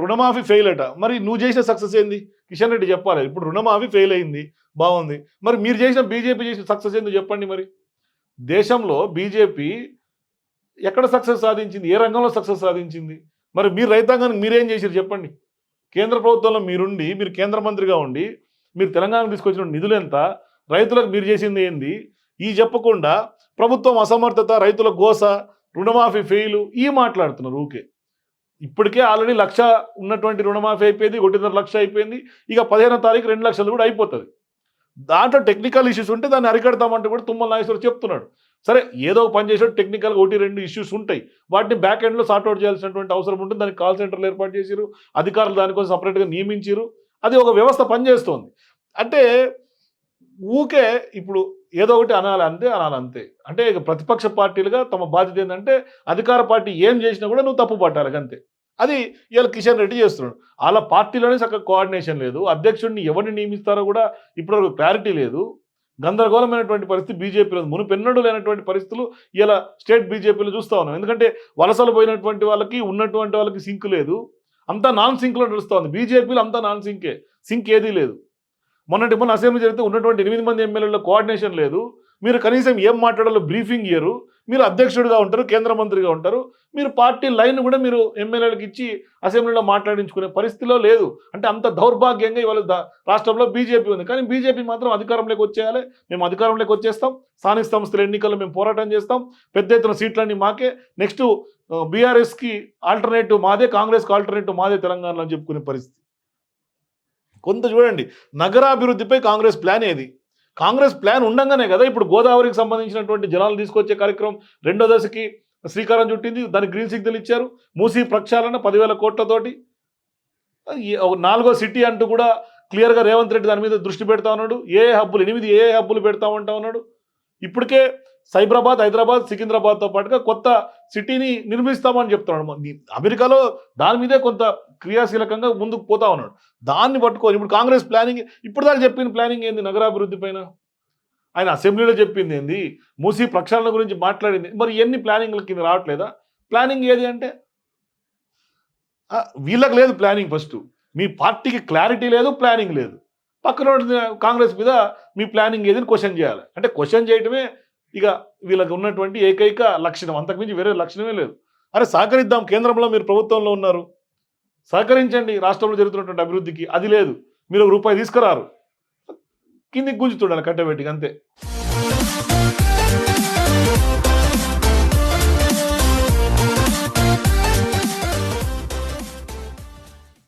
రుణమాఫీ ఫెయిల్ అట. మరి నువ్వు చేసిన సక్సెస్ ఏంది? కిషన్ రెడ్డి చెప్పాలి. ఇప్పుడు రుణమాఫీ ఫెయిల్ అయింది. బాగుంది. మరి మీరు చేసిన బీజేపీ చేసిన సక్సెస్ ఏందో చెప్పండి మరి. దేశంలో బీజేపీ ఎక్కడ సక్సెస్ సాధించింది? ఏ రంగంలో సక్సెస్ సాధించింది? మరి మీరు రైతాంగానికి మీరేం చేశారు చెప్పండి. కేంద్ర ప్రభుత్వంలో మీరుండి మీరు కేంద్ర మంత్రిగా ఉండి మీరు తెలంగాణకు తీసుకొచ్చిన నిధులు ఎంత? రైతులకు మీరు చేసింది ఏంది? ఈ చెప్పకుండా ప్రభుత్వం అసమర్థత రైతుల గోస రుణమాఫీ ఫెయిల్ ఈ మాట్లాడుతున్నారు ఊకే. ఇప్పటికే ఆల్రెడీ లక్ష ఉన్నటువంటి రుణమాఫీ అయిపోయింది ఒకటిన్నర లక్ష అయిపోయింది. ఇక పదిహేనో తారీఖు రెండు లక్షలు కూడా అయిపోతుంది. దాంట్లో టెక్నికల్ ఇష్యూస్ ఉంటే దాన్ని అరికడతామంటే కూడా తుమ్మల నాగేశ్వర చెప్తున్నాడు. సరే ఏదో పని చేసాడు టెక్నికల్గా ఒకటి రెండు ఇష్యూస్ ఉంటాయి. వాటిని బ్యాక్ ఎండ్లో సార్ట్అవుట్ చేయాల్సినటువంటి అవసరం ఉంటుంది. దానికి కాల్ సెంటర్లు ఏర్పాటు చేసిరు అధికారులు దానికోసం సపరేట్గా నియమించారు అది ఒక వ్యవస్థ పనిచేస్తోంది. అంటే ఊకే ఇప్పుడు ఏదో ఒకటి అనాలి అంతే అనాలి అంతే. అంటే ఇక ప్రతిపక్ష పార్టీలుగా తమ బాధ్యత ఏంటంటే అధికార పార్టీ ఏం చేసినా కూడా నువ్వు తప్పు పట్టాలి అంతే. అది ఇవాళ కిషన్ రెడ్డి చేస్తున్నాడు. వాళ్ళ పార్టీలోనే చక్కగా కోఆర్డినేషన్ లేదు. అధ్యక్షుడిని ఎవరిని నియమిస్తారో కూడా ఇప్పటివరకు క్లారిటీ లేదు. గందరగోళమైనటువంటి పరిస్థితి బీజేపీలో మునుపెన్నడూ లేనటువంటి పరిస్థితులు ఇలా స్టేట్ బీజేపీలో చూస్తూ ఉన్నాం. ఎందుకంటే వలసలు పోయినటువంటి వాళ్ళకి ఉన్నటువంటి వాళ్ళకి సింక్ లేదు. అంతా నాన్ సింక్లో నడుస్తూ ఉంది. బీజేపీలో అంతా నాన్ సింకే. సింక్ ఏదీ లేదు. మొన్నటి మొన్న అసెంబ్లీ జరిగితే ఉన్నటువంటి ఎనిమిది మంది ఎమ్మెల్యేల కోఆర్డినేషన్ లేదు. మీరు కనీసం ఏం మాట్లాడాలో బ్రీఫింగ్ ఇయ్యరు. మీరు అధ్యక్షుడిగా ఉంటారు కేంద్ర మంత్రిగా ఉంటారు. మీరు పార్టీ లైన్ కూడా మీరు ఎమ్మెల్యేలకు ఇచ్చి అసెంబ్లీలో మాట్లాడించుకునే పరిస్థితిలో లేదు. అంటే అంత దౌర్భాగ్యంగా ఇవాళ రాష్ట్రంలో బీజేపీ ఉంది. కానీ బీజేపీ మాత్రం అధికారంలోకి వచ్చేయాలి. మేము అధికారంలోకి వచ్చేస్తాం. స్థానిక సంస్థల ఎన్నికల్లో మేము పోరాటం చేస్తాం. పెద్ద ఎత్తున సీట్లన్నీ మాకే. నెక్స్ట్ బీఆర్ఎస్కి ఆల్టర్నేటివ్ మాదే కాంగ్రెస్కి ఆల్టర్నేటివ్ మాదే తెలంగాణలో అని చెప్పుకునే పరిస్థితి. కొంత చూడండి నగరాభివృద్ధిపై కాంగ్రెస్ ప్లాన్ ఏది? కాంగ్రెస్ ప్లాన్ ఉండంగానే కదా ఇప్పుడు గోదావరికి సంబంధించినటువంటి జనాలు తీసుకొచ్చే కార్యక్రమం రెండో దశకి శ్రీకారం చుట్టింది దానికి గ్రీన్ సిగ్నల్ ఇచ్చారు మూసీ ప్రక్షాళన పదివేల కోట్లతోటి. నాలుగో సిటీ అంటూ కూడా క్లియర్గా రేవంత్ రెడ్డి దాని మీద దృష్టి పెడతా ఉన్నాడు ఏ హబ్బులు ఎనిమిది ఏ హబ్బులు పెడతా ఉంటా ఉన్నాడు. ఇప్పటికే సైబరాబాద్ హైదరాబాద్ సికింద్రాబాద్తో పాటుగా కొత్త సిటీని నిర్మిస్తామని చెప్తున్నాడు. అమెరికాలో దాని మీదే కొంత క్రియాశీలకంగా ముందుకు పోతా ఉన్నాడు. దాన్ని పట్టుకొని ఇప్పుడు కాంగ్రెస్ ప్లానింగ్ ఇప్పుడు దాకా చెప్పిన ప్లానింగ్ ఏంది నగరాభివృద్ధి పైన? ఆయన అసెంబ్లీలో చెప్పింది ఏంది? మూసీ ప్రక్షాళన గురించి మాట్లాడింది. మరి ఎన్ని ప్లానింగ్ల కింద రావట్లేదా? ప్లానింగ్ ఏది అంటే? వీళ్ళకి లేదు ప్లానింగ్ ఫస్ట్. మీ పార్టీకి క్లారిటీ లేదు ప్లానింగ్ లేదు. పక్కన కాంగ్రెస్ మీద మీ ప్లానింగ్ ఏదని క్వశ్చన్ చేయాలి. అంటే క్వశ్చన్ చేయటమే ఇక వీళ్ళకి ఉన్నటువంటి ఏకైక లక్షణం. అంతకుమించి వేరే లక్షణమే లేదు. అరే సహకరిద్దాం. కేంద్రంలో మీరు ప్రభుత్వంలో ఉన్నారు. సహకరించండి. రాష్ట్రంలో జరుగుతున్నటువంటి అభివృద్ధికి. అది లేదు. మీరు ఒక రూపాయి తీసుకురారు. కిందికి గుంజుతుండాలి కట్టబెట్టికి అంతే.